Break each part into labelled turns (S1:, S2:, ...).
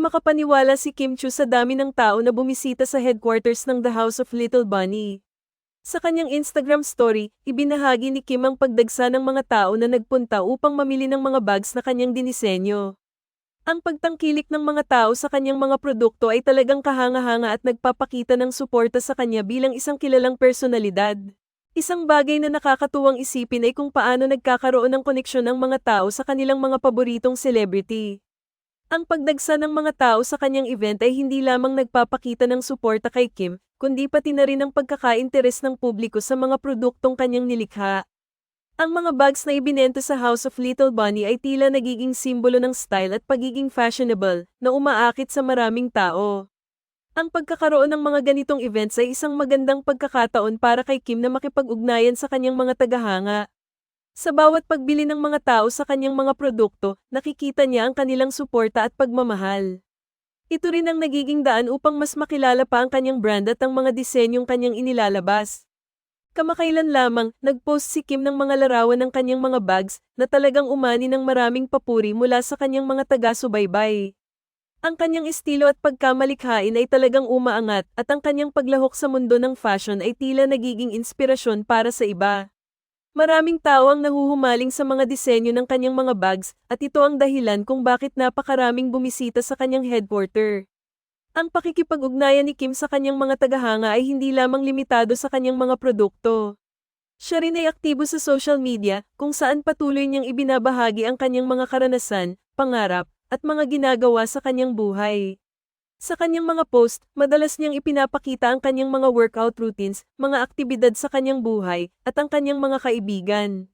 S1: makapaniwala si Kim Chu sa dami ng tao na bumisita sa headquarters ng The House of Little Bunny. Sa kanyang Instagram story, ibinahagi ni Kim ang pagdagsa ng mga tao na nagpunta upang mamili ng mga bags na kanyang dinisenyo. Ang pagtangkilik ng mga tao sa kanyang mga produkto ay talagang kahanga-hanga at nagpapakita ng suporta sa kanya bilang isang kilalang personalidad. Isang bagay na nakakatuwang isipin ay kung paano nagkakaroon ng koneksyon ang mga tao sa kanilang mga paboritong celebrity. Ang pagdagsa ng mga tao sa kanyang event ay hindi lamang nagpapakita ng suporta kay Kim, kundi pati na rin ang pagkakainteres ng publiko sa mga produktong kanyang nilikha. Ang mga bags na ibinenta sa House of Little Bunny ay tila nagiging simbolo ng style at pagiging fashionable na umaakit sa maraming tao. Ang pagkakaroon ng mga ganitong events ay isang magandang pagkakataon para kay Kim na makipag-ugnayan sa kanyang mga tagahanga. Sa bawat pagbili ng mga tao sa kanyang mga produkto, nakikita niya ang kanilang suporta at pagmamahal. Ito rin ang nagiging daan upang mas makilala pa ang kanyang brand at ang mga disenyong kanyang inilalabas. Kamakailan lamang, nag-post si Kim ng mga larawan ng kanyang mga bags na talagang umani ng maraming papuri mula sa kanyang mga taga-subaybay. Ang kanyang estilo at pagkamalikhain ay talagang umaangat at ang kanyang paglahok sa mundo ng fashion ay tila nagiging inspirasyon para sa iba. Maraming tao ang nahuhumaling sa mga disenyo ng kanyang mga bags at ito ang dahilan kung bakit napakaraming bumisita sa kanyang headquarter. Ang pakikipag-ugnayan ni Kim sa kanyang mga tagahanga ay hindi lamang limitado sa kanyang mga produkto. Siya rin ay aktibo sa social media kung saan patuloy niyang ibinabahagi ang kanyang mga karanasan, pangarap, at mga ginagawa sa kanyang buhay. Sa kanyang mga post, madalas niyang ipinapakita ang kanyang mga workout routines, mga aktibidad sa kanyang buhay, at ang kanyang mga kaibigan.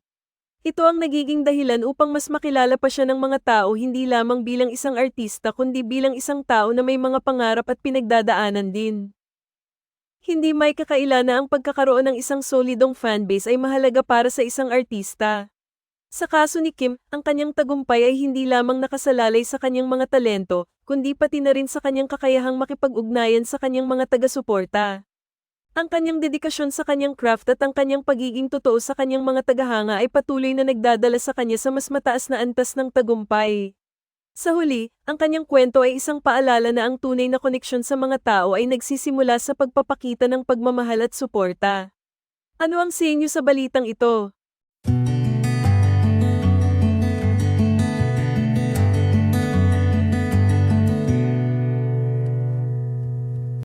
S1: Ito ang nagiging dahilan upang mas makilala pa siya ng mga tao hindi lamang bilang isang artista kundi bilang isang tao na may mga pangarap at pinagdadaanan din. Hindi may kakaila na ang pagkakaroon ng isang solidong fanbase ay mahalaga para sa isang artista. Sa kaso ni Kim, ang kanyang tagumpay ay hindi lamang nakasalalay sa kanyang mga talento, kundi pati na rin sa kanyang kakayahang makipag-ugnayan sa kanyang mga taga-suporta. Ang kanyang dedikasyon sa kanyang craft at ang kanyang pagiging totoo sa kanyang mga tagahanga ay patuloy na nagdadala sa kanya sa mas mataas na antas ng tagumpay. Sa huli, ang kanyang kwento ay isang paalala na ang tunay na koneksyon sa mga tao ay nagsisimula sa pagpapakita ng pagmamahal at suporta. Ano ang sa inyo sa balitang ito?